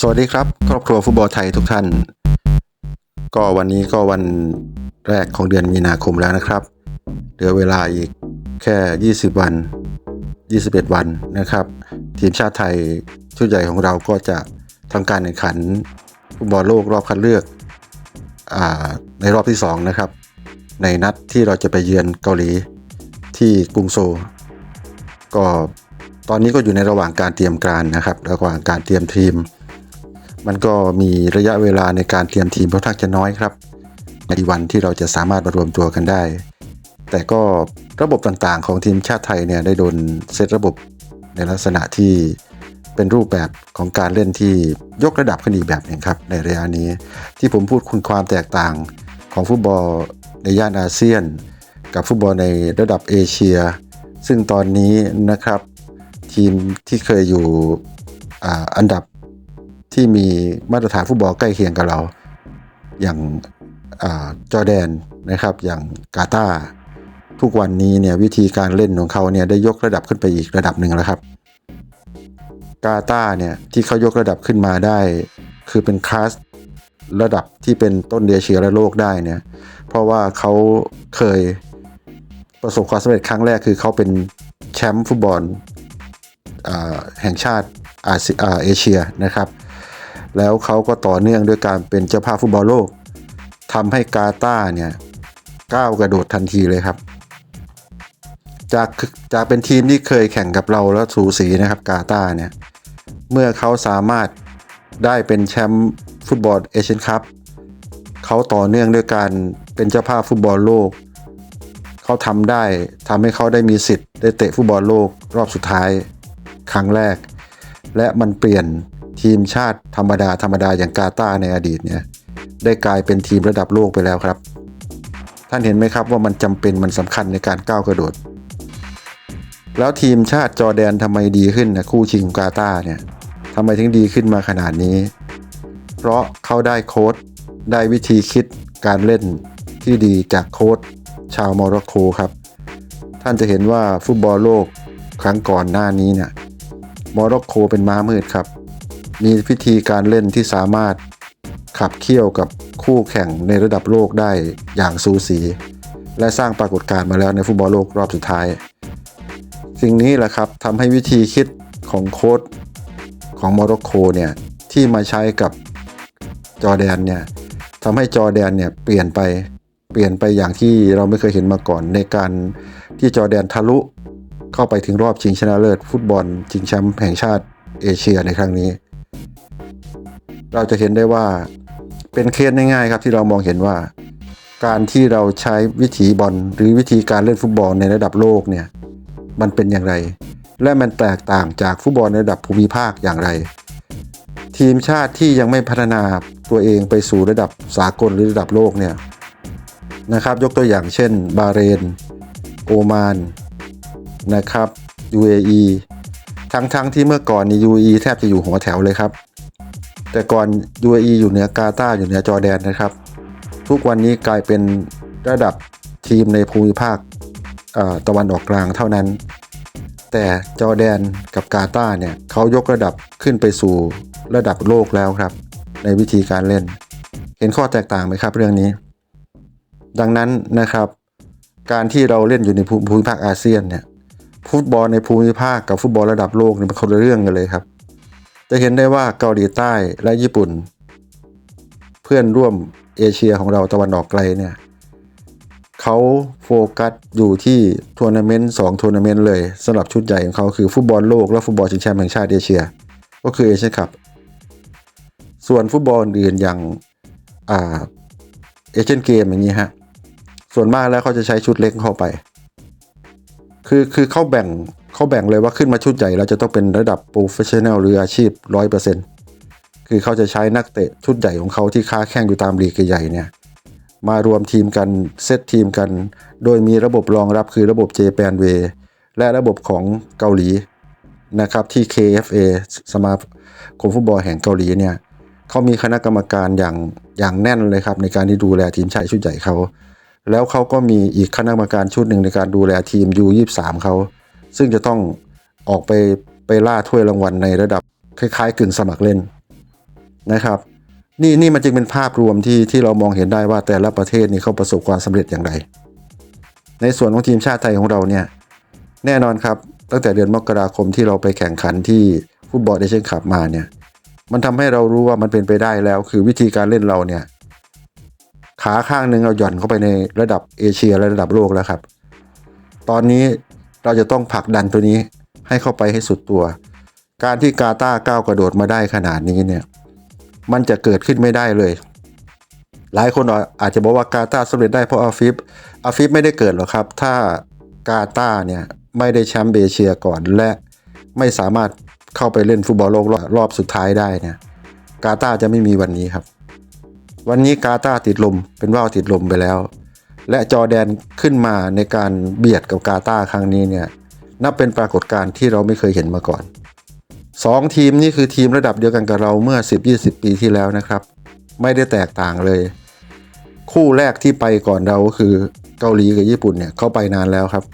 สวัสดีครับครอบครัวฟุตบอลไทยทุกท่าน ก็วันนี้ก็วันแรกของเดือนมีนาคมแล้วนะครับ เหลือเวลาอีกแค่ 20 วัน 21 วันนะครับ ทีมชาติไทยชุดใหญ่ของเราก็จะทำการแข่งขันฟุตบอลโลกรอบคัดเลือกอาในรอบที่ 2 นะครับ ในนัดที่เราจะไปเยือนเกาหลีที่กรุงโซ ก็ตอนนี้ก็อยู่ในระหว่างการเตรียมการนะครับ ระหว่างการเตรียมทีม มันก็มีระยะเวลาในการเตรียมทีมค่อนข้างจะน้อยครับ ในวันที่เราจะสามารถมารวมตัวกันได้ แต่ก็ระบบต่างๆ ของทีมชาติไทยเนี่ยได้โดนเซตระบบในลักษณะที่เป็นรูปแบบของการเล่นที่ยกระดับขึ้นอีกแบบหนึ่งครับในระยะนี้ ที่ผมพูดคุณความแตกต่างของฟุตบอลในย่านอาเซียน กับฟุตบอลในระดับเอเชีย ซึ่งตอนนี้นะครับ ทีมที่เคยอยู่อ,อันดับ ที่มีมาตรฐานฟุตบอลใกล้เคียงกับเรา อย่างจอแดนนะครับ อย่างกาตาทุกวันนี้เนี่ยวิธีการเล่นของเขาเนี่ยได้ยกระดับขึ้นไปอีกระดับหนึ่งแล้วครับ กาตาเนี่ยที่เขายกระดับขึ้นมาได้ คือเป็นคลาสระดับที่เป็นต้นเดียเชียและโลกได้เนี่ย เพราะว่าเขาเคยประสบความสำเร็จครั้งแรกคือเขาเป็นแชมป์ฟุตบอลแห่งชาติอาเซียอ่าเอเชียนะครับ แล้วเขาก็ต่อเนื่องด้วยการเป็นเจ้าภาพฟุตบอลโลกทำให้กาตาร์เนี่ยก้าวกระโดดทันทีเลยครับ จากจากเป็นทีมที่เคยแข่งกับเราแล้วสูสีนะครับกาตาร์เนี่ยเมื่อเขาสามารถได้เป็นแชมป์ฟุตบอลเอเชียนคัพเขาต่อเนื่องด้วยการเป็นเจ้าภาพฟุตบอลโลก เขาทำได้ทำให้เขาได้มีสิทธิ์ได้เตะฟุตบอลโลกรอบสุดท้ายครั้งแรก และมันเปลี่ยน ทีมชาติธรรมดาธรรมดาอย่างกาตาในอดีตเนี่ยได้กลายเป็นทีมระดับโลกไปแล้วครับ ท่านเห็นไหมครับว่ามันจำเป็นมันสำคัญในการก้าวกระโดด แล้วทีมชาติจอแดนทำไมดีขึ้นนะคู่ชิงกาตาเนี่ยทำไมถึงดีขึ้นมาขนาดนี้ เพราะเขาได้โค้ดได้วิธีคิดการเล่นที่ดีจากโค้ดชาวโมร็อกโกครับ ท่านจะเห็นว่าฟุตบอลโลกครั้งก่อนหน้านี้เนี่ยโมร็อกโกเป็นม้ามืดครับ มีวิธีการเล่นที่สามารถขับเคี่ยวกับคู่แข่งในระดับโลกได้อย่างสูสี และสร้างปรากฏการณ์มาแล้วในฟุตบอลโลกรอบสุดท้าย สิ่งนี้แหละครับทำให้วิธีคิดของโค้ดของโมร็อกโกเนี่ยที่มาใช้กับจอแดนเนี่ยทำให้จอแดนเนี่ยเปลี่ยนไปเปลี่ยนไปอย่างที่เราไม่เคยเห็นมาก่อนในการที่จอแดนทะลุเข้าไปถึงรอบชิงชนะเลิศฟุตบอลชิงแชมป์แห่งชาติเอเชียในครั้งนี้ เราจะเห็นได้ว่าเป็นเคสง่ายๆครับที่เรามองเห็นว่า การที่เราใช้วิถีบอลหรือวิธีการเล่นฟุตบอลในระดับโลกเนี่ยมันเป็นอย่างไร และมันแตกต่างจากฟุตบอลในระดับภูมิภาคอย่างไร ทีมชาติที่ยังไม่พัฒนาตัวเองไปสู่ระดับสากลหรือระดับโลกเนี่ยนะครับ ยกตัวอย่างเช่น บาเรน โอมานนะครับ UAE ทั้งๆทที่เมื่อก่อนนี่ UAE แทบจะอยู่หัวแถวเลยครับ แต่ก่อน UAE อยู่เหนือกาตาร์อยู่เหนือจอร์แดนนะครับ ทุกวันนี้กลายเป็นระดับทีมในภูมิภาคตะวันออกกลางเท่านั้น แต่จอร์แดนกับกาตาร์เนี่ยเขายกระดับขึ้นไปสู่ระดับโลกแล้วครับ ในวิธีการเล่น เห็นข้อแตกต่างไหมครับเรื่องนี้ ดังนั้นนะครับการที่เราเล่นอยู่ในภูมิภาคอาเซียนเนี่ย ฟุตบอลในภูมิภาคกับฟุตบอลระดับโลกเนี่ยเป็นคนละเรื่องกันเลยครับ จะเห็นได้ว่าเกาหลีใต้และญี่ปุ่น เพื่อนร่วมเอเชียของเราตะวันออกไกลเนี่ยเขาโฟกัสอยู่ที่ทัวร์นาเมนต์สองทัวร์นาเมนต์เลยสำหรับชุดใหญ่ของเขาคือฟุตบอลโลกและฟุตบอลชิงแชมป์แห่งชาติเอเชีย ก็คือเอเชียคัพส่วนฟุตบอลอื่นอย่างอ่าเอเชียนเกมอย่างนี้ฮะส่วนมากแล้วเขาจะใช้ชุดเล็กเข้าไป คือคือเขาแบ่ง เขาแบ่งเลยว่าขึ้นมาชุดใหญ่แล้วจะต้องเป็นระดับโปรเฟชชั่นแนลหรืออาชีพร้อยเปอร์เซ็นต์คือเขาจะใช้นักเตะชุดใหญ่ของเขาที่ค้าแข่งอยู่ตามลีกใหญ่เนี่ยมารวมทีมกันเซตทีมกัน โดยมีระบบรองรับคือระบบ j p a n w a y และระบบของเกาหลีนะครับที่ KFA สมาคมฟุตบอลแห่งเกาหลีเนี่ยเขามีคณะกรรมการอย่างอย่างแน่นเลยครับในการที่ดูแลทีมชาติชุดใหญ่เขา แล้วเขาก็มีอีกคณะกรรมการชุดหนึ่งในการดูแลทีม U23 เขา ซึ่งจะต้องออกไปไปล่าถ้วยรางวัลในระดับคล้ายๆ กึ่งสมัครเล่นนะครับนี่นี่มันจึงเป็นภาพรวมที่ที่เรามองเห็นได้ว่าแต่ละประเทศนี่เขาประสบความสำเร็จอย่างไร ในส่วนของทีมชาติไทยของเราเนี่ยแน่นอนครับตั้งแต่เดือนมกราคมที่เราไปแข่งขันที่ฟุตบอลเอเชียนคัพมาเนี่ยมันทำให้เรารู้ว่ามันเป็นไปได้แล้ว คือวิธีการเล่นเราเนี่ยขาข้างหนึ่งเราหย่อนเข้าไปในระดับเอเชียและระดับโลกแล้วครับ ตอนนี้ เราจะต้องผลักดันตัวนี้ให้เข้าไปให้สุดตัว การที่กาตาร์ก้าวกระโดดมาได้ขนาดนี้เนี่ยมันจะเกิดขึ้นไม่ได้เลย หลายคนอาจจะบอกว่ากาตาร์สำเร็จได้เพราะอาฟิฟอาฟิฟไม่ได้เกิดหรอกครับ ถ้ากาตาร์เนี่ยไม่ได้แชมป์เอเชียก่อนและไม่สามารถเข้าไปเล่นฟุตบอลโลกรอบสุดท้ายได้เนี่ยกาตาร์จะไม่มีวันนี้ครับ วันนี้กาตาร์ติดลมเป็นว่าวติดลมไปแล้ว และจอแดนขึ้นมาในการเบียดกับกาตาร์ครั้งนี้เนี่ยนับเป็นปรากฏการณ์ที่เราไม่เคยเห็นมาก่อนสองทีมนี่คือทีมระดับเดียวกันกับเราเมื่อ 10-20 ปีที่แล้วนะครับ ไม่ได้แตกต่างเลย คู่แรกที่ไปก่อนเราก็คือเกาหลีกับญี่ปุ่นเนี่ยเขาไปนานแล้วครับ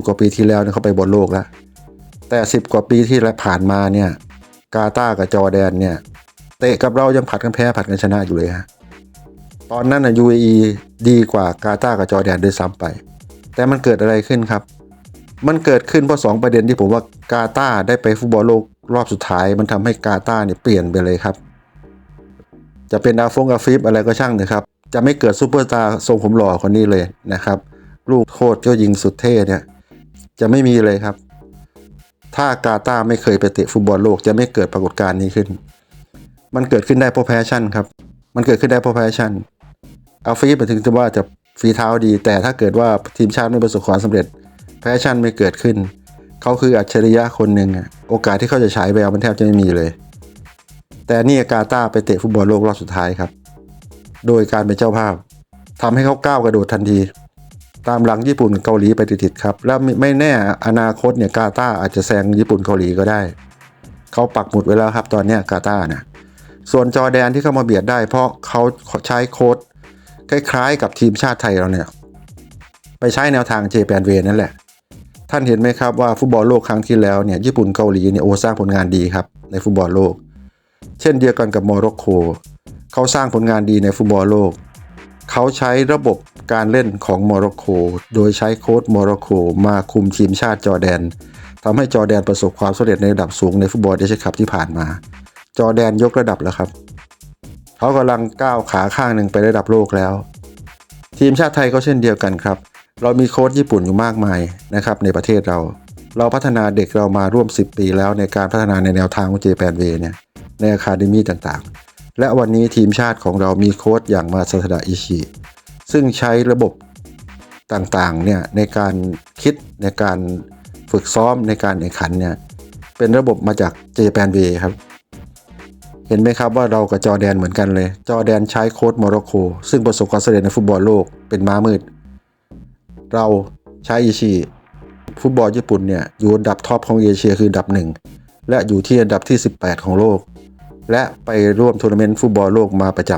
20 กว่าปีที่แล้วเนี่ยเขาไปบอลโลกแล้ว แต่ 10 กว่าปีที่ผ่านมาเนี่ยกาตาร์กับจอแดนเนี่ยเตะกับเรายังผัดกันแพ้ผัดกันชนะอยู่เลยฮะ ตอนนั้นนะ UAE ดีกว่ากาตาร์กับจอร์แดนด้วยซ้ำไป แต่มันเกิดอะไรขึ้นครับ มันเกิดขึ้นเพราะสองประเด็นที่ผมว่ากาตาร์ได้ไปฟุตบอลโลกรอบสุดท้าย มันทำให้กาตาร์เนี่ยเปลี่ยนไปเลยครับ จะเป็นอาฟงอาฟิฟอะไรก็ช่างนะครับ จะไม่เกิดซูเปอร์สตาร์ทรงผมหล่อคนนี้เลยนะครับ ลูกโทษก็ยิงสุดเท่เนี่ยจะไม่มีเลยครับ ถ้ากาตาร์ไม่เคยไปเตะฟุตบอลโลกจะไม่เกิดปรากฏการณ์นี้ขึ้น มันเกิดขึ้นได้เพราะแพชชั่นครับ มันเกิดขึ้นได้เพราะแพชชั่น อาฟิฟถึงจะว่าจะฝีเท้าดี แต่ถ้าเกิดว่าทีมชาติไม่ประสบความสำเร็จแพชชั่นไม่เกิดขึ้น เขาคืออัจฉริยะคนหนึ่งโอกาสที่เขาจะฉายแววมันแทบจะไม่มีเลย แต่นี่กาตาร์ไปเตะฟุตบอลโลกรอบสุดท้ายครับ โดยการเป็นเจ้าภาพทำให้เขาก้าวกระโดดทันที ตามหลังญี่ปุ่นเกาหลีไปติดๆครับ แล้วไม่แน่อนาคตเนี่ยกาตาร์อาจจะแซงญี่ปุ่นเกาหลีก็ได้เขาปักหมุดไว้แล้วครับตอนนี้กาตาร์นะส่วนจอแดนที่เข้ามาเบียดได้เพราะเขาใช้โค้ด คล้ายๆ กับทีมชาติไทยเราเนี่ย ไปใช้แนวทางเจแปนเวนั่นแหละ ท่านเห็นไหมครับว่าฟุตบอลโลกครั้งที่แล้วเนี่ยญี่ปุ่นเกาหลีเนี่ยโอสร้างผลงานดีครับในฟุตบอลโลก เช่นเดียวกันกับโมร็อกโกเขาสร้างผลงานดีในฟุตบอลโลก เขาใช้ระบบการเล่นของโมร็อกโกโดยใช้โค้ชโมร็อกโกมาคุมทีมชาติจอแดนทำให้จอแดนประสบความสำเร็จในระดับสูงในฟุตบอลเอเชียคัพที่ผ่านมา จอแดนยกระดับแล้วครับ เขากำลังก้าวขาข้างหนึ่งไประดับโลกแล้ว ทีมชาติไทยก็เช่นเดียวกันครับ เรามีโค้ชญี่ปุ่นอยู่มากมายนะครับในประเทศเรา เราพัฒนาเด็กเรามาร่วม 10 ปีแล้วในการพัฒนาในแนวทางของเจแปนเวเนี่ยในอะคาเดมี่ต่างๆ และวันนี้ทีมชาติของเรามีโค้ชอย่างมาซาทดะอิชิซึ่งใช้ระบบต่างๆเนี่ยในการคิดในการฝึกซ้อมในการแข่งขันเนี่ยเป็นระบบมาจากเจแปนเวครับ เห็นไหมครับว่าเรากับจอแดนเหมือนกันเลย จอแดนใช้โค้ดโมร็อกโกซึ่งประสบความสำเร็จในฟุตบอลโลกเป็นม้ามืด เราใช้อิชิฟุตบอลญี่ปุ่นเนี่ยอยู่อันดับท็อปของเอเชียคืออันดับหนึ่งและอยู่ที่อันดับที่ 18 ของโลก และไปร่วมทัวร์นาเมนต์ฟุตบอลโลกมาประจ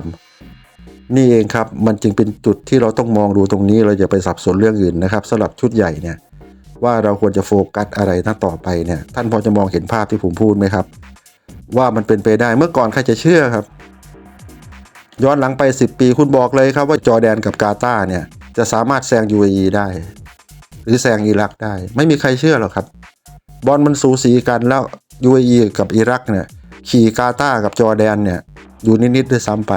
ำนี่เองครับมันจึงเป็นจุดที่เราต้องมองดูตรงนี้เราอย่าไปสับสนเรื่องอื่นนะครับสำหรับชุดใหญ่เนี่ยว่าเราควรจะโฟกัสอะไรตั้งต่อไปเนี่ยท่านพอจะมองเห็นภาพที่ผมพูดไหมครับ ว่ามันเป็นไปได้เมื่อก่อนใครจะเชื่อครับ ย้อนหลังไป 10 ปีคุณบอกเลยครับว่าจอแดนกับกาตาร์เนี่ย จะสามารถแซง UAE ได้ หรือแซงอิรักได้ ไม่มีใครเชื่อหรอกครับ บอลมันสูสีกันแล้ว UAE กับอิรักเนี่ย ขี่กาตาร์กับจอแดนเนี่ยอยู่นิดๆด้วยซ้ำไป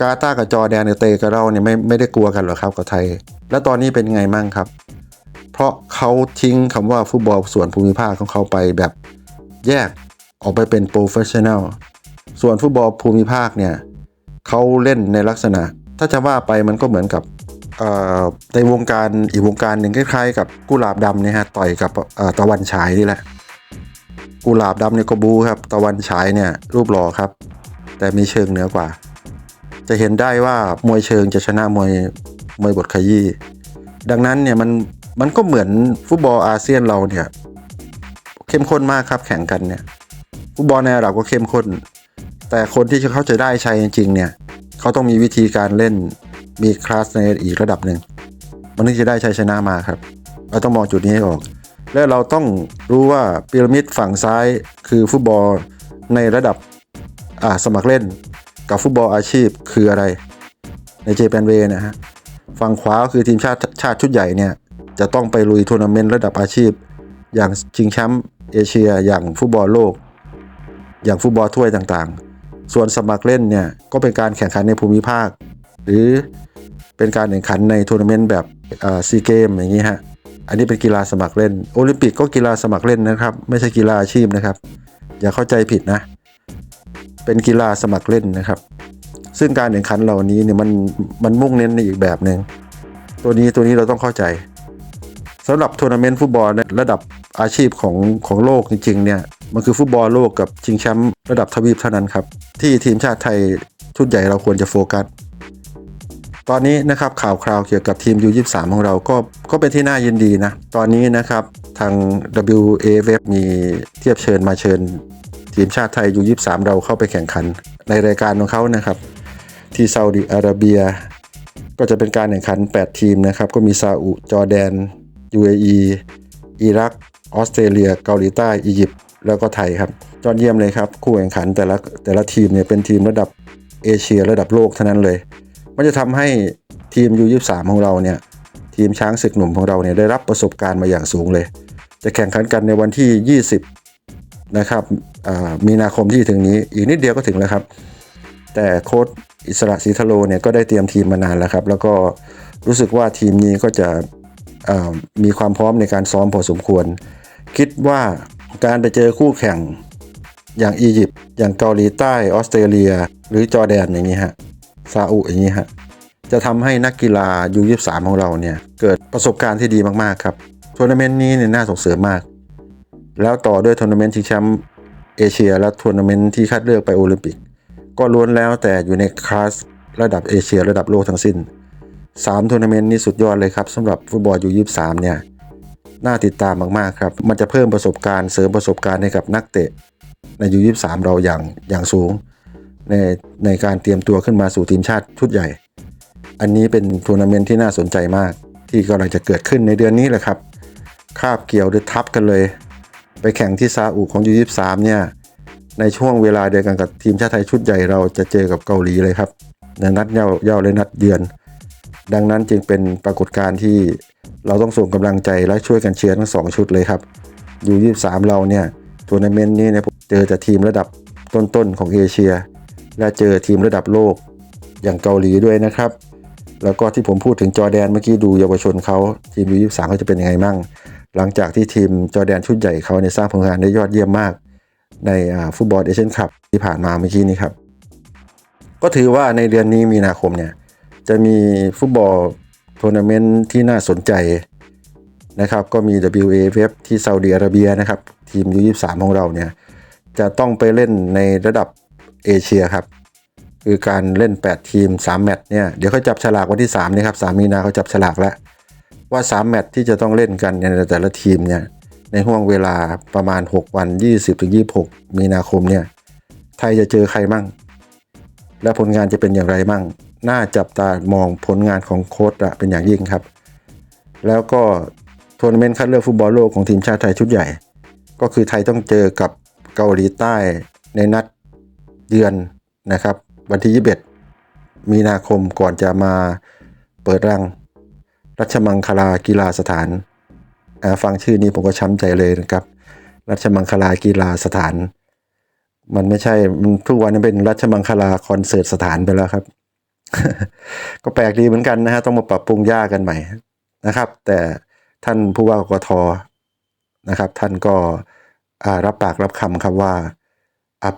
กาตาร์กับจอแดนเนี่ยเตะกับเราเนี่ยไม่ไม่ได้กลัวกันหรอกครับกับไทย แล้วตอนนี้เป็นไงมั่งครับ เพราะเขาทิ้งคำว่าฟุตบอลส่วนภูมิภาคของเขาไปแบบแยก ออกไปเป็นโปรเฟชชั่นแนลส่วนฟุตบอลภูมิภาคเนี่ยเขาเล่นในลักษณะ ถ้าจะว่าไปมันก็เหมือนกับในวงการอีกวงการหนึ่งคล้ายๆ กับกุหลาบดำเนี่ยฮะต่อยกับตะวันฉายนี่แหละ กุหลาบดำเนี่ยก็บูครับ ตะวันฉายเนี่ยรูปหล่อครับ แต่มีเชิงเหนือกว่า จะเห็นได้ว่ามวยเชิงจะชนะมวยมวยบทขยี้ดังนั้นเนี่ยมันมันก็เหมือนฟุตบอลอาเซียนเราเนี่ยเข้มข้นมากครับแข่งกันเนี่ย ฟุตบอลในอาหรับก็เข้มข้น แต่คนที่เขาจะได้ใชัยจริงๆเนี่ยเขาต้องมีวิธีการเล่นมีคลาสในอีกระดับหนึ่งมันถึงจะได้ชัยชนะมาครับ เราต้องมองจุดนี้ให้ออก และเราต้องรู้ว่าพีระมิดฝั่งซ้ายคือฟุตบอลในระดับอ่าสมัครเล่นกับฟุตบอลอาชีพคืออะไร ในเจแปนเวนะฮะฝั่งขวาคือทีมชาติชาติชุดใหญ่เนี่ยจะต้องไปลุยทัวร์นาเมนต์ระดับอาชีพ อย่างชิงแชมป์เอเชียอย่างฟุตบอลโลก อย่างฟุตบอลถ้วยต่างๆ ส่วนสมัครเล่นเนี่ยก็เป็นการแข่งขันในภูมิภาค หรือเป็นการแข่งขันในทัวร์นาเมนต์แบบซีเกมอย่างนี้ฮะอันนี้เป็นกีฬาสมัครเล่น โอลิมปิกก็กีฬาสมัครเล่นนะครับ ไม่ใช่กีฬาอาชีพนะครับ อย่าเข้าใจผิดนะ เป็นกีฬาสมัครเล่นนะครับ ซึ่งการแข่งขันเหล่านี้เนี่ยมันมันมุ่งเน้นในอีกแบบหนึ่งตัวนี้ตัวนี้เราต้องเข้าใจสำหรับทัวร์นาเมนต์ฟุตบอลในระดับอาชีพของของโลกจริงๆเนี่ย มันคือฟุตบอลโลกกับชิงแชมป์ระดับทวีปเท่านั้นครับ ที่ทีมชาติไทยชุดใหญ่เราควรจะโฟกัส ตอนนี้นะครับข่าวคราวเกี่ยวกับทีม U23 ของเราก็ก็เป็นที่น่ายินดีนะ ตอนนี้นะครับทาง WAF มีเทียบเชิญมาเชิญ ทีมชาติไทย U23 เราเข้าไปแข่งขัน ในรายการของเขานะครับ ที่ซาอุดิอาระเบีย ก็จะเป็นการแข่งขัน 8 ทีมนะครับ ก็มีซาอุจอร์แดน UAE อิรักออสเตรเลีย เกาหลีใต้อียิปต์ แล้วก็ไทยครับยอดเยี่ยมเลยครับ คู่แข่งขันแต่ละแต่ละทีมเนี่ยเป็นทีมระดับเอเชียระดับโลกเท่านั้นเลย มันจะทำให้ทีม U23 ของเราเนี่ยทีมช้างศึกหนุ่มของเราเนี่ยได้รับประสบการณ์มาอย่างสูงเลย จะแข่งขันกันในวันที่ 20 นะครับมีนาคมที่ถึงนี้ อีกนิดเดียวก็ถึงแล้วครับ แต่โค้ชอิสระศรีทะโลเนี่ยก็ได้เตรียมทีมมานานแล้วครับ แล้วก็รู้สึกว่าทีมนี้ก็จะมีความพร้อมในการซ้อมพอสมควร คิดว่า การไปเจอคู่แข่ง อย่างอียิปต์อย่างเกาหลีใต้ออสเตรเลีย หรือจอร์แดนอย่างนี้ฮะซาอุอย่างนี้ฮะจะทำให้นักกีฬายู23ของเราเนี่ยเกิดประสบการณ์ที่ดีมากๆครับทัวร์นาเมนต์นี้เนี่ยน่าส่งเสริมมาก แล้วต่อด้วยทัวร์นาเมนต์ชิงแชมป์เอเชีย และทัวร์นาเมนต์ที่คัดเลือกไปโอลิมปิก ก็ล้วนแล้วแต่อยู่ในคลาสระดับเอเชีย ระดับโลกทั้งสิ้น3ทัวร์นาเมนต์นี้สุดยอดเลยครับสำหรับฟุตบอลยู23เนี่ย น่าติดตามมากๆครับ มันจะเพิ่มประสบการณ์เสริมประสบการณ์ให้กับนักเตะ ในยู23เราอย่างอย่างสูง ในในการเตรียมตัวขึ้นมาสู่ทีมชาติชุดใหญ่ อันนี้เป็นทัวร์นาเมนต์ที่น่าสนใจมาก ที่กำลังจะเกิดขึ้นในเดือนนี้แหละครับ คาบเกี่ยวหรือทับกันเลย ไปแข่งที่ซาอุของยู23เนี่ยในช่วงเวลาเดียวกันกับทีมชาติไทยชุดใหญ่เราจะเจอกับเกาหลีเลยครับในนัดเย่าเย่าเลยนัดเยือน ดังนั้นจึงเป็นปรากฏการณ์ที่เราต้องส่งกำลังใจและช่วยกันเชียร์ทั้งสองชุดเลยครับยู23เราเนี่ยทัวร์นาเมนต์นี้เนี่ยเจอแต่ทีมระดับต้นๆของเอเชีย และเจอทีมระดับโลกอย่างเกาหลีด้วยนะครับ แล้วก็ที่ผมพูดถึงจอแดนเมื่อกี้ดูเยาวชนเขาทีมยูยี่สามเขาจะเป็นยังไงมั่ง หลังจากที่ทีมจอแดนชุดใหญ่เขาในยสร้างผลงานได้ยอดเยี่ยมมาก ในฟุตบอลเอเชียนคัพที่ผ่านมาเมื่อกี้นี้ครับก็ถือว่าในเดือนนี้มีนาคมเนี่ย จะมีฟุตบอลทัวร์นาเมนต์ที่น่าสนใจนะครับก็มี WAF ที่ซาอุดิอาระเบียนะครับ ทีม U23 ของเราเนี่ย จะต้องไปเล่นในระดับเอเชียครับ คือการเล่น 8 ทีม 3 แมตช์เนี่ย เดี๋ยวเขาจับฉลากวันที่3นี่ครับ3มีนาเขาจับฉลากแล้ว ว่า 3 แมตช์ที่จะต้องเล่นกันในแต่ละทีมเนี่ย ในห่วงเวลาประมาณ 6 วัน 20-26 มีนาคมเนี่ย ไทยจะเจอใครมั่ง และผลงานจะเป็นอย่างไรมั่ง น่าจับตามองผลงานของโค้ชอะเป็นอย่างยิ่งครับ แล้วก็ทัวร์นาเมนต์คัดเลือกฟุตบอลโลกของทีมชาติไทยชุดใหญ่ ก็คือไทยต้องเจอกับเกาหลีใต้ในนัดเดือนนะครับ วันที่ 21 มีนาคมก่อนจะมาเปิดรัง รัชมังคลากีฬาสถาน ฟังชื่อนี้ผมก็ช้ำใจเลยนะครับ รัชมังคลากีฬาสถาน มันไม่ใช่ มันทุกวันนี้เป็นรัชมังคลาคอนเสิร์ตสถานไปแล้วครับ ก็แปลกดีเหมือนกันนะฮะต้องมาปรับปรุงย่ากันใหม่นะครับ แต่ท่านผู้ว่ากกทนะครับ ท่านก็รับปากรับคำครับว่า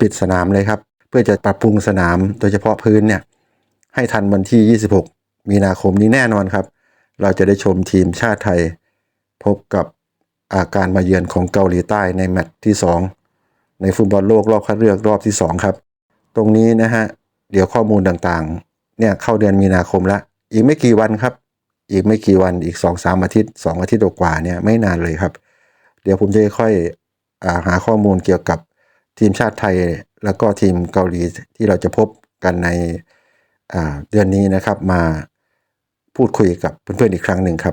ปิดสนามเลยครับ เพื่อจะปรับปรุงสนาม โดยเฉพาะพื้นเนี่ยให้ทันวันที่ 26 มีนาคมนี้แน่นอนครับ เราจะได้ชมทีมชาติไทย พบกับอาการมาเยือนของเกาหลีใต้ในแมตช์ที่ 2 ในฟุตบอลโลกรอบคัดเลือกรอบที่ 2 ครับ ตรงนี้นะฮะ เดี๋ยวข้อมูลต่างๆ เนี่ยเข้าเดือนมีนาคมแล้วอีกไม่กี่วันครับ อีกไม่กี่วันอีก2-3อาทิตย์ 2 อาทิตย์กว่าเนี่ยไม่นานเลยครับ เดี๋ยวผมจะค่อยหาข้อมูลเกี่ยวกับทีมชาติไทยแล้วก็ทีมเกาหลีที่เราจะพบกันในเดือนนี้นะครับ มาพูดคุยกับเพื่อนๆอีกครั้งหนึ่งครับ